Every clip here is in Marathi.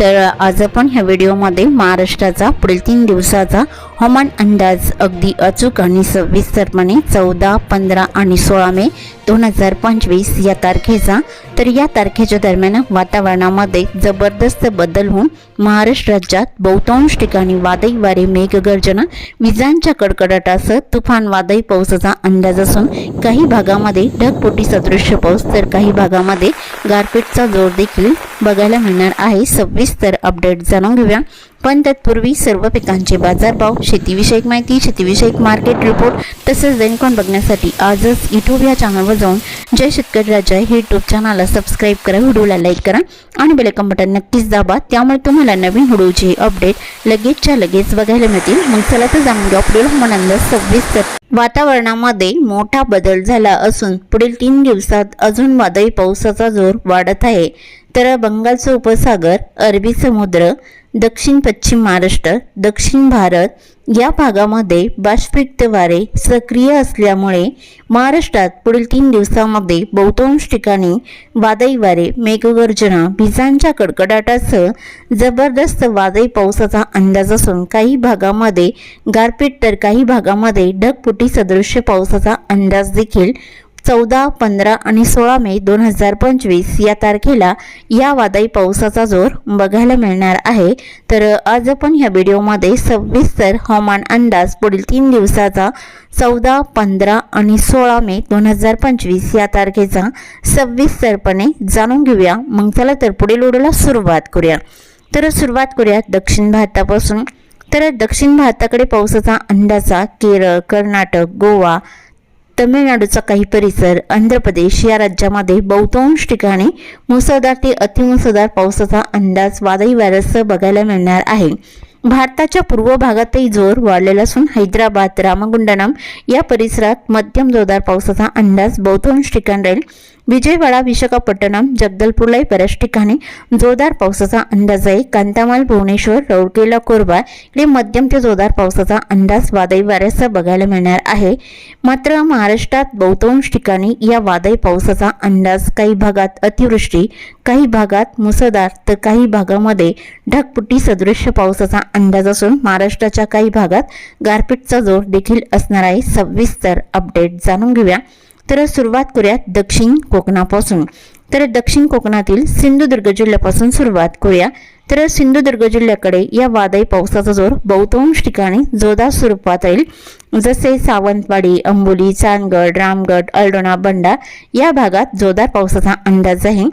तर आज आपण ह्या व्हिडिओमध्ये महाराष्ट्राचा पुढील तीन दिवसाचा हवामान अंदाज अगदी अचूक आणि सविस्तरपणे चौदा पंधरा आणि सोळा मे दोन हजार पंचवीस या तारखेचा. तर या तारखेच्या दरम्यान वातावरणामध्ये जबरदस्त बदल होऊन महाराष्ट्र राज्यात बहुतांश ठिकाणी वादळी वारे मेघगर्जना विजांच्या कडकडाटासह तुफान वादळी पावसाचा अंदाज असून काही भागामध्ये ढगपोटी सदृश्य पाऊस तर काही भागामध्ये गारपीटचा जोर देखील बघायला मिळणार आहे. सव्वीस सविस्तर अपडेट जाणून घेऊया. पण तत्पूर्वी सर्व पिकांचे बाजारभाव शेतीविषयक माहिती शेतीविषयक मार्केट रिपोर्ट तसेच दैनिकॉन बघण्यासाठी आजच युट्यूब या चॅनलवर जाऊन जय शेतकरी राजा हे युट्यूब चॅनलला सबस्क्राईब करा व्हिडिओला लाईक करा आणि बेलेकन बटन नक्कीच दाबा. त्यामुळे तुम्हाला नवीन व्हिडिओचे अपडेट लगेचच्या लगेच बघायला मिळतील. मग चला तर जाणून घ्या पुढील हवामान सविस्तर वातावरणामध्ये मोठा बदल झाला असून पुढील तीन दिवसात अजून वादळी पावसाचा जोर वाढत आहे. तर बंगालचा उपसागर अरबी समुद्र दक्षिण पश्चिम महाराष्ट्र दक्षिण भारत या भागामध्ये बाष्पयुक्त वारे सक्रिय असल्यामुळे महाराष्ट्रात पुढील तीन दिवसामध्ये बहुतांश ठिकाणी वादळी वारे मेघगर्जना विजांच्या कडकडाटासह जबरदस्त वादळी पावसाचा अंदाज असून काही भागामध्ये गारपीट तर काही भागामध्ये ढगपुटी सदृश्य पावसाचा अंदाज देखील चौदा पंधरा आणि सोळा मे दोन हजार पंचवीस या तारखेला या वादळी पावसाचा जोर बघायला मिळणार आहे. तर आज आपण ह्या व्हिडिओमध्ये सविस्तर हवामान अंदाज पुढील तीन दिवसाचा चौदा पंधरा आणि सोळा मे दोन हजार पंचवीस या तारखेचा सविस्तरपणे जाणून घेऊया. मग चला तर पुढील व्हिडिओला सुरुवात करूया. तर सुरुवात करूया दक्षिण भारतापासून. तर दक्षिण भारताकडे पावसाचा अंदाजा केरळ कर्नाटक गोवा तमिळनाडूचा काही परिसर आंध्र प्रदेश या राज्यामध्ये बहुतांश ठिकाणी मुसळधार ते अतिमुसळधार पावसाचा अंदाज वादळी वाऱ्यासह बघायला मिळणार आहे. भारताच्या पूर्व भागातही जोर वाढलेला असून हैदराबाद रामगुंडनम या परिसरात मध्यम जोरदार पावसाचा अंदाज बहुतांश ठिकाण राहील. विजयवाडा विशाखापट्टणम जगदलपूरलाही बऱ्याच ठिकाणी जोरदार पावसाचा अंदाज आहे. कांतामाल भुवनेश्वर रौरकेला कोरबा इकडे मध्यम ते जोरदार पावसाचा अंदाज वादळी वाऱ्याचा बघायला मिळणार आहे. मात्र महाराष्ट्रात बहुतांश ठिकाणी या वादळी पावसाचा अंदाज काही भागात अतिवृष्टी काही भागात मुसळधार तर काही भागामध्ये ढगपुटी सदृश्य पावसाचा अंदाज असून महाराष्ट्राच्या काही भागात गारपीटचा जोर देखील असणार आहे. सविस्तर अपडेट जाणून घेऊया. तर सुरुवात करूयात दक्षिण कोकणापासून. तर दक्षिण कोकणातील सिंधुदुर्ग जिल्ह्यापासून सुरुवात करूया. तर सिंधुदुर्ग जिल्ह्याकडे या वादळी पावसाचा जोर बहुतांश ठिकाणी जोरदार स्वरूपात राहील. जसे सावंतवाडी अंबोली चांदगड रामगड अल्डोणा बंडा या भागात जोरदार पावसाचा अंदाज आहे.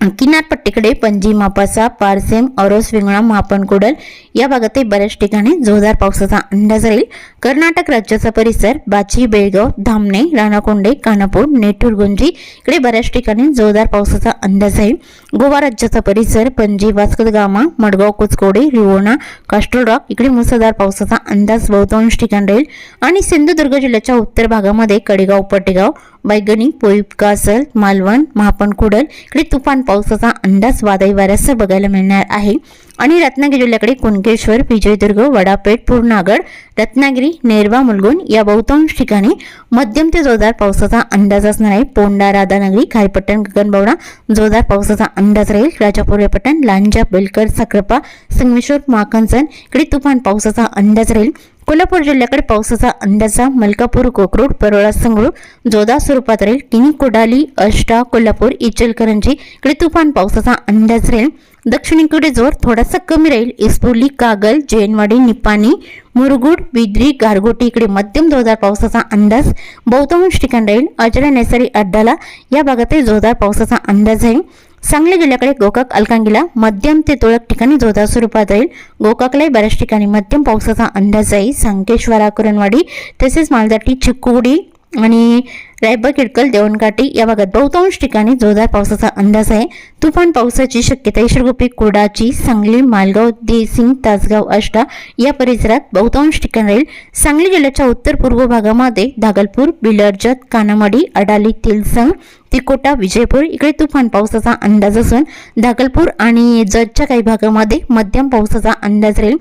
किनारपट्टीकडे पणजी मापासा पारसेम औरस विंगणा मापनकुडल या भागातही बऱ्याच ठिकाणी जोरदार पावसाचा अंदाज राहील. कर्नाटक राज्याचा परिसर बाची बेळगाव धामणे राणाकोंडे कानापूर नेठुरगुंजी इकडे बऱ्याच ठिकाणी जोरदार पावसाचा अंदाज आहे गोवा राज्याचा परिसर पणजी वास्कद गामा मडगाव कुचकोडे रिवोणा कास्टोलरॉक इकडे मुसळधार पावसाचा अंदाज बहुतांश ठिकाण राहील. आणि सिंधुदुर्ग जिल्ह्याच्या उत्तर भागामध्ये कडेगाव पटेगाव बैगणी पोईप कासल मालवण मापनकुडल इकडे तुफान पावसाचा अंदाज वादळी वाऱ्यासह बघायला मिळणार आहे. आणि रत्नागिरी जिल्ह्याकडे कुणकेश्वर विजयदुर्ग वडापेठ पूर्णागड रत्नागिरी नेरवा मुलगुण या बहुतांश ठिकाणी मध्यम ते जोरदार पावसाचा अंदाज असणार आहे. पोंडा राधानगरी खारीपट्टण गगनबावडा जोरदार पावसाचा अंदाज राहील. राजापूर पट्टण लांजा बेलकर साखरपा संगमेश्वर माकंचन इकडे तुफान पावसाचा अंदाज राहील. कोल्हापूर जिल्ह्याकडे पावसाचा अंदाजा मलकापूर कोकरूड परोळा संगरूळ जोधा स्वरूपात राहील किनी कोडाली अष्टा कोल्हापूर इचलकरंजी इकडे तुफान पावसाचा अंदाज राहील. दक्षिणेकडे जोर थोडासा कमी राहील. इस्पोली कागल जैनवाडी निपाणी मुरगुड बिद्री गारगोटी इकडे मध्यम जोरदार पावसाचा अंदाज. बहुतांश ठिकाण राहील. अजरा नेसरी अड्डाला या भागातही जोरदार पावसाचा अंदाज आहे. सांगली जिल्ह्याकडे गोकाक अलकांगीला मध्यम ते तुळक ठिकाणी जोरदार स्वरूपात राहील. गोकाकलाही बऱ्याच ठिकाणी मध्यम पावसाचा अंदाज आहे. संकेश्वरा कुरणवाडी तसेच मालदाटी चिकुडी आणि रायबा किडकल देवणकाटी या भागात बहुतांश ठिकाणी जोरदार पावसाचा अंदाज आहे. तुफान पावसाची शक्यता ईश्वरगोपी कुडाची सांगली मालगाव देसिंग तासगाव आष्टा या परिसरात बहुतांश ठिकाण राहील. सांगली जिल्ह्याच्या उत्तर पूर्व भागामध्ये धागलपूर बिलर्जत कानामाडी अडाली तिलसंग तिकोटा विजयपूर इकडे तुफान पावसाचा अंदाज असून दागलपूर आणि जतच्या काही भागामध्ये मध्यम पावसाचा अंदाज राहील.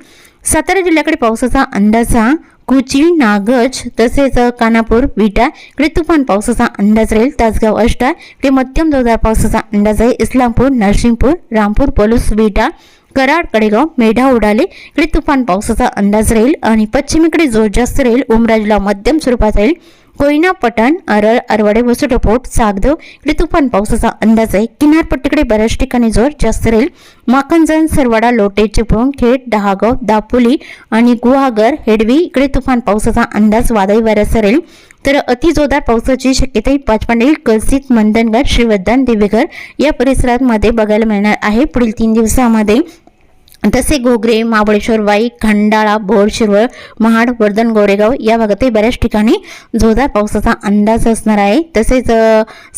सातारा जिल्ह्याकडे पावसाचा अंदाज हा कुची नागज तसेच कानापूर विटा इकडे तुफान पावसाचा अंदाज राहील. तासगाव अष्टा इकडे मध्यम जोरदार पावसाचा अंदाज आहे. इस्लामपूर नरसिंगपूर रामपूर पलूस विटा कराड कडेगाव मेढा उडाले इकडे तुफान पावसाचा अंदाज राहील. आणि पश्चिमेकडे जोर जास्त राहील. उमराजला मध्यम स्वरूपात राहील. कोयना पटण अरळ अरवडे वसुटपोट सागदेव इकडे तुफान पावसाचा अंदाज आहे. किनारपट्टीकडे बऱ्याच ठिकाणी जोर जास्त राहील. माकंजन सरवाडा लोटे चिपळूण खेड डहागाव दापोली आणि गुहागर हेडवी इकडे तुफान पावसाचा अंदाज वादळी वाऱ्याचा राहील. तर अतिजोरदार पावसाची शक्यताही पाचपांडे कलसित मंदनगड श्रीवर्धन दिवेघर या परिसरामध्ये बघायला मिळणार आहे. पुढील तीन दिवसामध्ये तसे घोगरे महाबळेश्वर वाई खंडाळा भोर शिरवळ महाड वर्धन गोरेगाव या भागातही बऱ्याच ठिकाणी जोरदार पावसाचा अंदाज असणार आहे. तसेच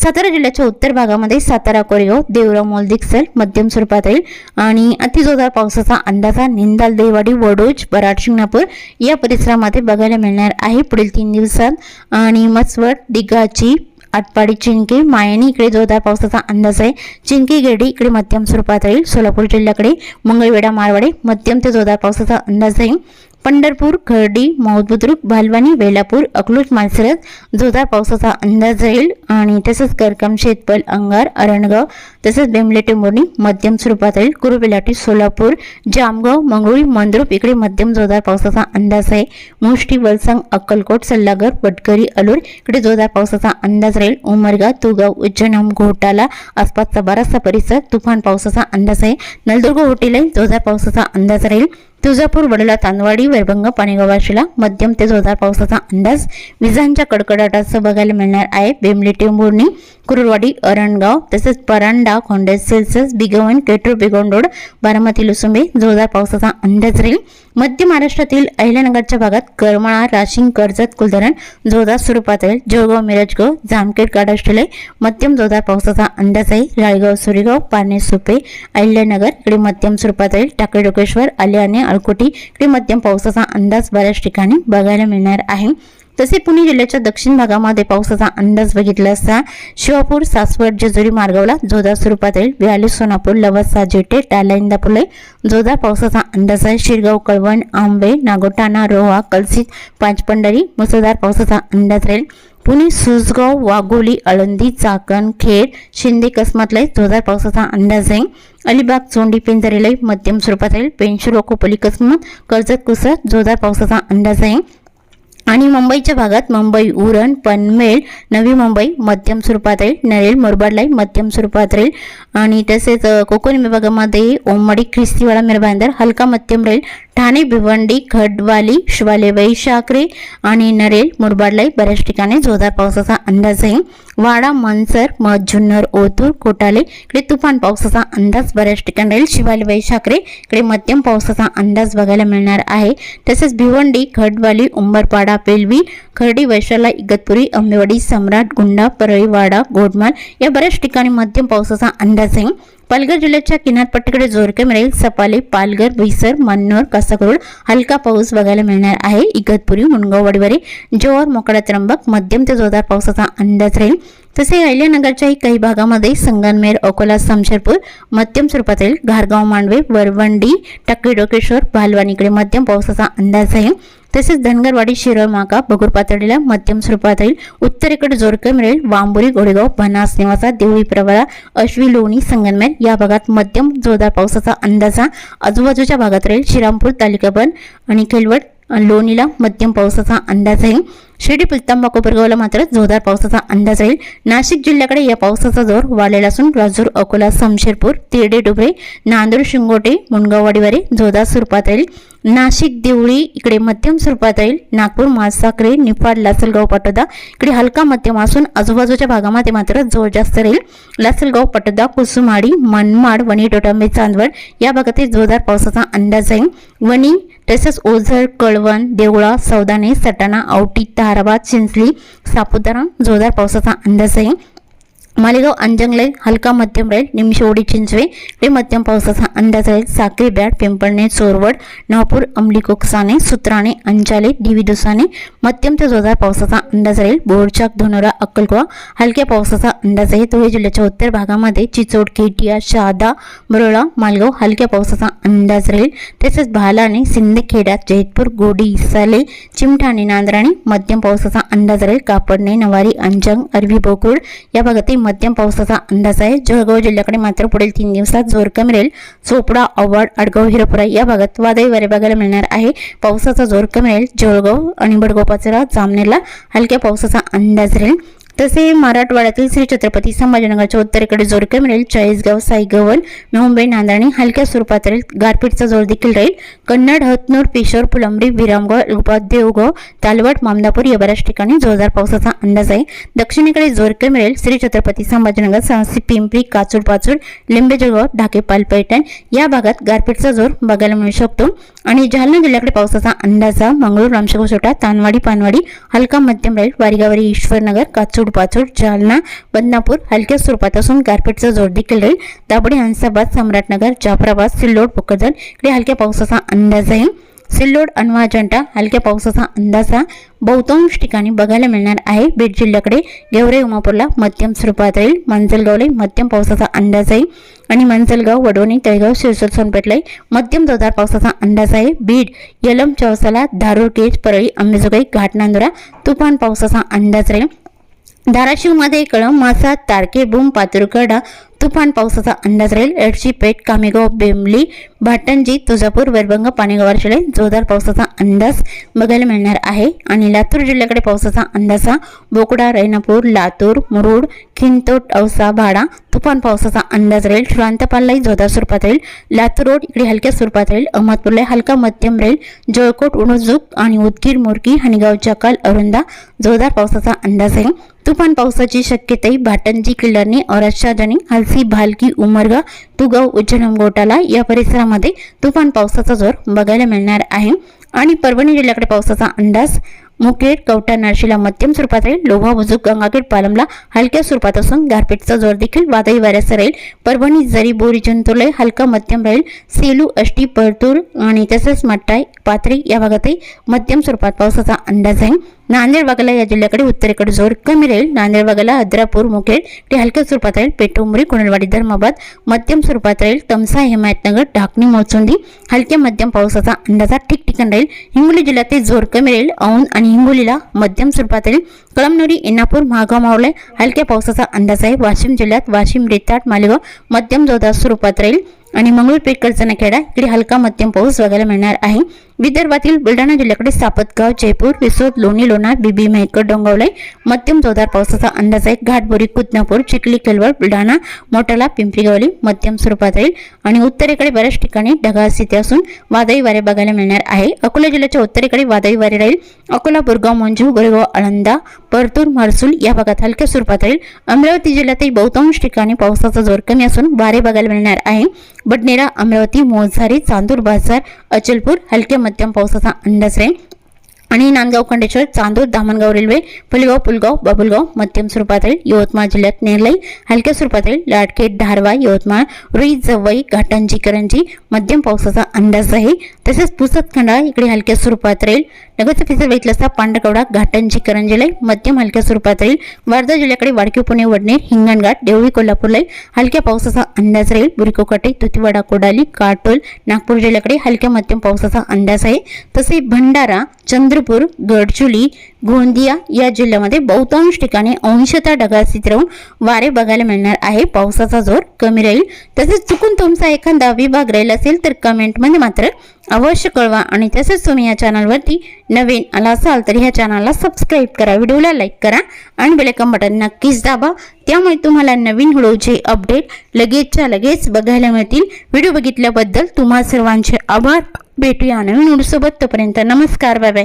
सातारा जिल्ह्याच्या उत्तर भागामध्ये सातारा कोरेगाव देवराव मोलदिक्सल मध्यम स्वरूपात येईल. आणि अतिजोरदार पावसाचा अंदाज हा निंदाल देवाडी वडोज बराड शिंगणापूर या परिसरामध्ये बघायला मिळणार आहे. पुढील तीन दिवसात आणि मसवड दिगाची आटपाडी चिंकी मायणी इकडे जोरदार पावसाचा अंदाज आहे. चिंकी गेडी इकडे मध्यम स्वरूपात राहील. सोलापूर जिल्ह्याकडे मंगळवेढा मारवाडे मध्यम ते जोरदार पावसाचा अंदाज आहे पंढरपूर खर्डी मौदबुद्रुक भालवानी वेलापूर अकलूज मालसरस जोरदार पावसाचा अंदाज राहील. आणि तसंच करकम शेतपल अंगार अरणगाव तसंच बेमलेटे मोरणी मध्यम स्वरूपात राहील कुरुबिलाटी सोलापूर जामगाव मंगळूर मंद्रुप इकडे मध्यम जोरदार पावसाचा अंदाज आहे. मुष्टी वलसंग अक्कलकोट सल्लागर पटकरी अलूर इकडे जोरदार पावसाचा अंदाज राहील. उमरगा तुगाव उज्जैन घोटाला आसपासचा बराचसा परिसर तुफान पावसाचा अंदाज आहे. नलदुर्ग होटीलाही जोरदार पावसाचा अंदाज राहील. तुळजापूर वडला तांदवाडी वैभंग पाणीगावाशीला मध्यम ते जोरदार पावसाचा अंदाज. विजांच्या कडकडाटासह बघायला मिळणार आहे. बेमलेटी टेंभुर्णी कुरुरवाडी अरणगाव तसेच परांडा खोंडे सेल्सस बिगवण केटूर बिगोंडोड बारामती लुसुंबे जोरदार पावसाचा अंदाज राहील मध्य महाराष्ट्रातील अहिल्यानगरच्या भागात करमाळा राशिंग कर्जत कुलधरण जोरदार स्वरूपात राहील जळगाव मिरजगाव जामखेड काडाष्टले मध्यम जोरदार पावसाचा अंदाज आहे राळगाव सुरेगाव पारणे सुपे अहिल्यानगर इकडे मध्यम स्वरूपात राहील टाकळी डोकेश्वर आल्याने अळकोटी इकडे मध्यम पावसाचा अंदाज बऱ्याच ठिकाणी बघायला मिळणार आहे तसे पुणे जिल्ह्याच्या दक्षिण भागामध्ये पावसाचा अंदाज बघितला असता शिवापूर सासवड जेजुरी मार्गावला जोरदार स्वरूपात येईल. विहाली सोनापूर लवसा जेटे टाला इंदापूरला जोरदार पावसाचा अंदाज आहे. शिरगाव कळवण आंबे नागोटाणा रोहा कलसित पाचपंढरी मुसळधार पावसाचा अंदाज राहील. पुणे सुसगाव वाघोली आळंदी चाकण खेड शिंदे कसमातलाही जोरदार पावसाचा अंदाज आहे. अलिबाग चोंडी पिंजरेलाही मध्यम स्वरूपात राहील. पेंशूर ओकोपली कसमत कर्जत कुसत जोरदार पावसाचा अंदाज आहे. आणि मुंबईच्या भागात मुंबई उरण पनवेल नवी मुंबई मध्यम स्वरूपात राहील नरेल मुरबाडलाई मध्यम स्वरूपात राहील आणि तसेच कोकण विभागामध्ये ओमडी ख्रिस्तीवाडा मिरबांदर हलका मध्यम राहील ठाणे भिवंडी खडवाली शिवाले वैशाखरे आणि नरेल मुरबाडलाई बऱ्याच ठिकाणी जोरदार पावसाचा अंदाज आहे. वाडा मनसर मध जुन्नर ओतूर कोटाले इकडे तुफान पावसाचा अंदाज बऱ्याच ठिकाणी राहील. शिवाले वैशाखरे इकडे मध्यम पावसाचा अंदाज बघायला मिळणार आहे. तसेच भिवंडी खडवाली उंबरपाडा पेलवी खर्डी वैशाला इगतपुरी आंबेवाडी सम्राट गुंडा परळीवाडा गोडमाल या बऱ्याच ठिकाणी मध्यम पावसाचा अंदाज आहे. पालघर जिल्ह्याच्या किनारपट्टीकडे जोरके मिळेल. सपाले पालघर बोईसर मन्नोर कासाकरोड हलका पाऊस बघायला मिळणार आहे. इगतपुरी मुनगाव वडवरे जोर मोकळा त्र्यंबक मध्यम ते जोरदार पावसाचा अंदाज राहील. तसे अहिल्यानगरच्याही काही भागामध्ये संगनमेर अकोला समशेरपूर मध्यम स्वरूपात राहील. घारगाव मांडवे वरवंडी टक्के डोकेश्वर भालवानीकडे मध्यम पावसाचा अंदाज आहे. तसेच धनगरवाडी शिरोळ माका बगूर पातळीला मध्यम स्वरूपात राहील. उत्तरेकडे जोरकं मिळेल. वांबोरी गोडेगाव बनास निवासा देवळी प्रवरा अश्वी लोणी संगनमेर या भागात मध्यम जोरदार पावसाचा अंदाजा आजूबाजूच्या भागात राहील श्रीरामपूर तालुकाबन आणि खेलवड लोणीला मध्यम पावसाचा अंदाज आहे. शिर्डी पुलतांबा कोपरगावला मात्र जोरदार पावसाचा अंदाज राहील नाशिक जिल्ह्याकडे या पावसाचा जोर वाढलेला असून राजूर अकोला समशेरपूर तिरडे डुबरे नांदूर शिंगोटे मुनगाववाडीवारे जोरदार स्वरूपात राहील. नाशिक देवळी इकडे मध्यम स्वरूपात राहील. नागपूर मासाकरे निफाड लासलगाव पाटोदा इकडे हलका मध्यम असून आजूबाजूच्या भागामध्ये मात्र जोर जास्त राहील. लासलगाव पाटोदा कुसुमाडी मनमाड वणी डोटांबे चांदवड या भागातील जोरदार पावसाचा अंदाज आहे. वणी तसेच ओझर कळवण देवळा सौदाने सटाणा औटी ताराबाद चिंचली सापुतारा जोरदार पावसाचा अंदाज आहे मालेगाव अंजंगले हलका मध्यम राहील निमशोडी चिंचवे इकडे मध्यम पावसाचा अंदाज राहील साक्री बॅट पिंपळणे चोरवड नवापूर अमली कोकसाने सुत्राणे अंचाले दिवी दुसाने मध्यम ते जोरदार पावसाचा अंदाज राहील बोरचाक धनोरा अक्कलकोवा हलक्या पावसाचा अंदाज आहे धुळे जिल्ह्याच्या उत्तर भागामध्ये चिचोड केटिया शहादा बरोळा मालगाव हलक्या पावसाचा अंदाज राहील तसेच भालाने सिंदखेडा जयतपूर गोडी इसाले चिमठाणे नांदराणे मध्यम पावसाचा अंदाज राहील कापडणे नवारी अंजंग अरबी बोकुळ या भागातील मध्यम पावसाचा अंदाज आहे. जळगाव जिल्ह्याकडे मात्र पुढील तीन दिवसात जोर कमी राहील. चोपडा अवाड अडगाव हिरपुरा या भागात वादळी वारे बघायला मिळणार आहे. पावसाचा जोर कमी राहील. जळगाव आणि बडगाव पाचरा जामनेरला हलक्या पावसाचा अंदाज राहील. तसे मराठवाड्यातील श्री छत्रपती संभाजीनगरच्या उत्तरेकडे जोरके मिळेल चाळीसगाव साईगवल मुंबई नांदणी हलक्या स्वरूपात राहील गारपीटचा जोर देखील राहील. कन्नड हतनूर पेशोर फुलंबरी विरामगाव उपाध देवगाव तालवट मामदापूर या बऱ्याच ठिकाणी जोरदार पावसाचा अंदाज आहे. दक्षिणेकडे जोरके मिळेल श्री छत्रपती संभाजीनगर साहसी पिंपरी काचूर पाचूर लिंबे ढाके ढाकेपाल पैठण या भागात गारपीटचा जोर बघायला मिळू शकतो. आणि जालना जिल्ह्याकडे पावसाचा अंदाज मंगळूर रामशेगाव सोटा तानवाडी पानवाडी हलका मध्यम राहील. वारीगावरी ईश्वरनगर काचूड पाचोड जालना बदनापूर हलक्या स्वरूपात असून गारपीटचा जोर देखील राहील. दाबडी हंसाबाद सम्राटनगर जाफराबाद सिल्लोड पोकजन इकडे हलक्या पावसाचा अंदाज आहे. सिल्लोड अनवा अजंठा हलक्या पावसाचा अंदाजा बहुतांश ठिकाणी बघायला मिळणार आहे. बीड जिल्ह्याकडे गेवरे उमापूरला मध्यम स्वरूपात राहील. मंजलगावलाही मध्यम पावसाचा अंदाज आहे. आणि मंजलगाव वडवणी तळगाव शिरसोल सोनपेठलाही मध्यम जोरदार पावसाचा अंदाज आहे. बीड यलम चौसाला धारूर केज परळी अंबेजोगाई घाटनांदुरा तुफान पावसाचा अंदाज राहील. धाराशिवमध्ये कळम मासा तारके बुम पातुरकडा तुफान पावसाचा अंदाज राहील. एडशी पेठ कामेगाव बेंबली भाटंजी तुळजापूर वैरभंग पाणीगावर शिळे जोरदार पावसाचा अंदाज बघायला मिळणार आहे. आणि लातूर जिल्ह्याकडे पावसाचा अंदाज हा बोकडा रैनापूर लातूर मुरुड खिंतोट औसा भाडा तुफान पावसाचा अंदाज राहील. श्रांतपाललाही जोरदार स्वरूपात राहील. लातूर रोड इकडे हलक्या स्वरूपात राहील. अहमदपूरला हलका मध्यम राहील. जळकोट उणुजूक आणि उदगीर मुरकी हनिगाव चकाल अरुंदा जोरदार पावसाचा अंदाज आहे तुफान पावसाची शक्यताही भाटंजी किल्लारने औरक्षाजणी हलसी भालकी उमरगा तुगाव उज्जैन गोटाला या परिसरामध्ये तुफान पावसाचा जोर बघायला मिळणार आहे. आणि परभणी जिल्ह्याकडे पावसाचा अंदाज मुखेड कवठा नाशिला मध्यम स्वरूपात राहील. लोहा बुजुक गंगाखेड पालमला हलक्या स्वरूपात असून गारपीटचा जोर देखील वादळी वाऱ्याचा राहील. परभणी जरी बोरी जंतुलय हलका मध्यम राहील. सेलू अष्टी परतूर आणि तसेच मट्टाय पाथरी या भागातही मध्यम स्वरूपात पावसाचा अंदाज आहे. नांदेड बागाला या जिल्ह्याकडे उत्तरेकडे जोर कमी राहील. नांदेड बागाला अद्रापूर मुखेड ते हलक्या स्वरूपात राहील. पेठोंबरी कुणलवाडी धर्माबाद मध्यम स्वरूपात राहील. तमसा हिमायतनगर ढाकणी मोसुंदी हलक्या मध्यम पावसाचा अंदाजा ठिकठिकाण राहील. हिंगोली जिल्ह्यात जोर कमी राहील. औंध आणि हिंगोलीला मध्यम स्वरूपात राहील. कळमनुरी इनापूर महागाव मावळे हलक्या पावसाचा अंदाज आहे. वाशिम जिल्ह्यात वाशिम रेताट मालेगाव मध्यम जोरदार स्वरूपात राहील. आणि मंगळूरपेठ कडचनाखेडा इकडे हलका मध्यम पाऊस बघायला मिळणार आहे. विदर्भातील बुलढाणा जिल्ह्याकडे सापतगाव जयपूर विसोद लोणी लोणार बीबी मेहकर डोंगावले मध्यम जोरदार पावसाचा अंदाज आहे. घाटबोरी कुदनापूर चिखली केलवड बुलढाणा मोठाला पिंपरीगवली मध्यम स्वरूपात राहील. आणि उत्तरेकडे बऱ्याच ठिकाणी ढगाळ स्थिती असून वादळी वारे बघायला मिळणार आहे. अकोला जिल्ह्याच्या उत्तरेकडे वादळी वारे राहील. अकोला बुरगाव मंजू गोरेगाव आळंदा परतूर महसूल या भागात हलक्या स्वरूपात राहील. अमरावती जिल्ह्यातील बहुतांश ठिकाणी पावसाचा जोर कमी असून वारे बघायला मिळणार आहे. बडनेरा अमरावती मोझारी चांदूर बाजार अचलपूर हलक्या मध्यम पावसाचा अंदाज राहील. आणि नांदगाव खंडेश्वर चांदूर दामणगाव रेल्वे पुलगाव पुलगाव बाबुलगाव मध्यम स्वरूपात राहील यवतमाळ जिल्ह्यात नेरलाई हलक्या स्वरूपात राहील लाडखेड धारवा यवतमाळ रुई जवई घाटांजी करंजी मध्यम पावसाचा अंदाज आहे. तसेच पुसतखंडा इकडे हलक्या स्वरूपात राहील नगरचा फिसर बघितला असता पांढरकवडा घाटंजी करंजीलाई मध्यम हलक्या स्वरूपात राहील वर्धा जिल्ह्याकडे वाडकी पुणे वडनेर हिंगणघाट देवळी कोल्हापूरलाई हलक्या पावसाचा अंदाज राहील बुरिकोकाटे तुतीवाडा कोडाली काटोल नागपूर जिल्ह्याकडे हलक्या मध्यम पावसाचा अंदाज आहे. तसे भंडारा चंद्रपूर गडचुली गोंदिया या जिल्ह्यामध्ये बहुतांश ठिकाणी अंशतः ढगाळ राहून वारे बघायला मिळणार आहे. पावसाचा जोर कमी राहील. तसेच चुकून तुमचा एखादा विभाग राहील असेल तर कमेंटमध्ये मात्र अवश्य कळवा आणि तसेच तुम्ही या चॅनलवरती नवीन आला असाल तर ह्या चॅनलला सबस्क्राईब करा व्हिडिओला लाईक करा आणि बेलकम बटन नक्कीच दाबा. त्यामुळे तुम्हाला नवीन व्हिडिओचे अपडेट लगेचच्या लगेच बघायला मिळतील. व्हिडिओ बघितल्याबद्दल तुम्हा सर्वांचे आभार. भेटूया नवीन व्हिडिओसोबत. तोपर्यंत नमस्कार बाय बाय